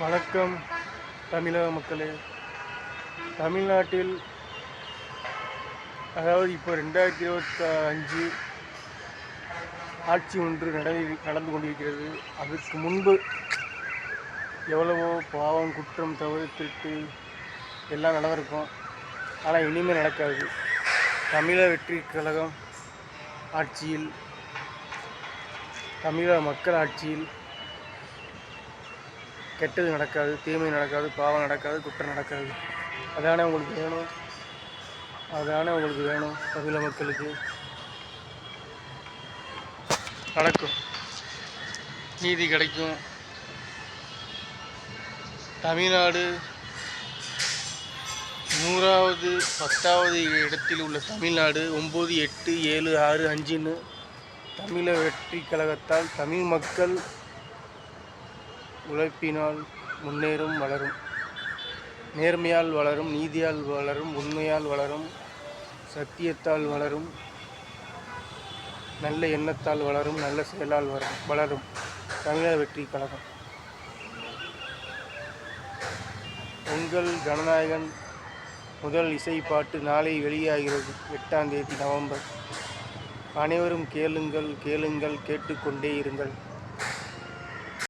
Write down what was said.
வணக்கம் தமிழக மக்களே. தமிழ்நாட்டில் அதாவது இப்போ ரெண்டாயிரத்தி இருபத்தி அஞ்சு ஆட்சி ஒன்று நட நடந்து கொண்டிருக்கிறது. அதுக்கு முன்பு எவ்வளவோ பாவம் குற்றம் தவறு திருட்டு எல்லாம் நடந்திருக்கும். ஆனால் இனிமேல் நடக்காது. தமிழக வெற்றி கழகம் ஆட்சியில் தமிழக மக்கள் ஆட்சியில் கெட்டது நடக்காது தீமை நடக்காது பாவம் நடக்காது குற்றம் நடக்காது. அதானே உங்களுக்கு வேணும்? அதானே உங்களுக்கு வேணும் தமிழ மக்களுக்கு? நடக்கும். நீதி கிடைக்கும். தமிழ்நாடு நூறாவது பத்தாவது இடத்தில் உள்ள தமிழ்நாடு ஒம்பது எட்டு ஏழு ஆறு அஞ்சுன்னு தமிழ வெற்றி கழகத்தால் தமிழ் மக்கள் உழைப்பினால் முன்னேறும் வளரும். நேர்மையால் வளரும் நீதியால் வளரும் உண்மையால் வளரும் சத்தியத்தால் வளரும் நல்ல எண்ணத்தால் வளரும் நல்ல செயலால் வரும் வளரும். தமிழக வெற்றி கழகம். உங்கள் ஜனநாயகன் முதல் இசைப்பாட்டு நாளை வெளியாகிறது எட்டாம் தேதி நவம்பர். அனைவரும் கேளுங்கள் கேளுங்கள் கேட்டுக்கொண்டே இருங்கள்.